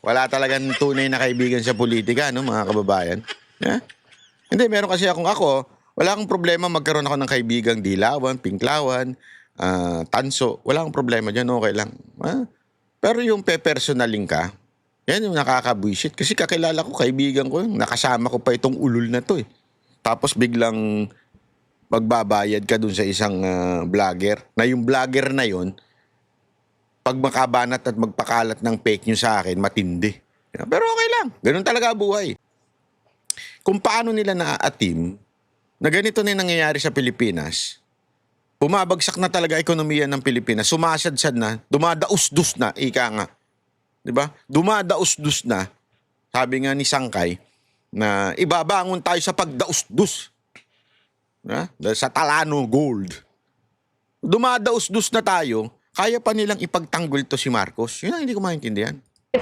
Wala talagang tunay na kaibigan sa politika, no, mga kababayan. Yeah? Hindi, meron kasi akong ako, wala akong problema magkaroon ako ng kaibigang dilawan, pinklawan, ah, tanso. Wala akong problema dyan, okay lang. Ah, Pero yung pe-personaling ka, yan yung nakakabwisit. Kasi kakilala ko, kaibigan ko, nakasama ko pa itong ulul na to eh. Tapos biglang magbabayad ka dun sa isang ah, vlogger, na yung vlogger na yun, pag makabanat at magpakalat ng fake news sa akin, matindi. Pero okay lang. Ganun talaga buhay. Kung paano nila naaatim na ganito na nangyayari sa Pilipinas, bumabagsak na talaga ekonomiya ng Pilipinas, sumasadsad na, dumadaus-dus na, ika nga. 'Di ba? Dumadaus-dus na. Sabi nga ni Sangkay na ibabangon tayo sa pagdaus-dus. Ha? Sa Talano Gold. Dumadaus-dus na tayo, kaya pa nilang ipagtanggol to si Marcos. Yun ang hindi ko maintindihan.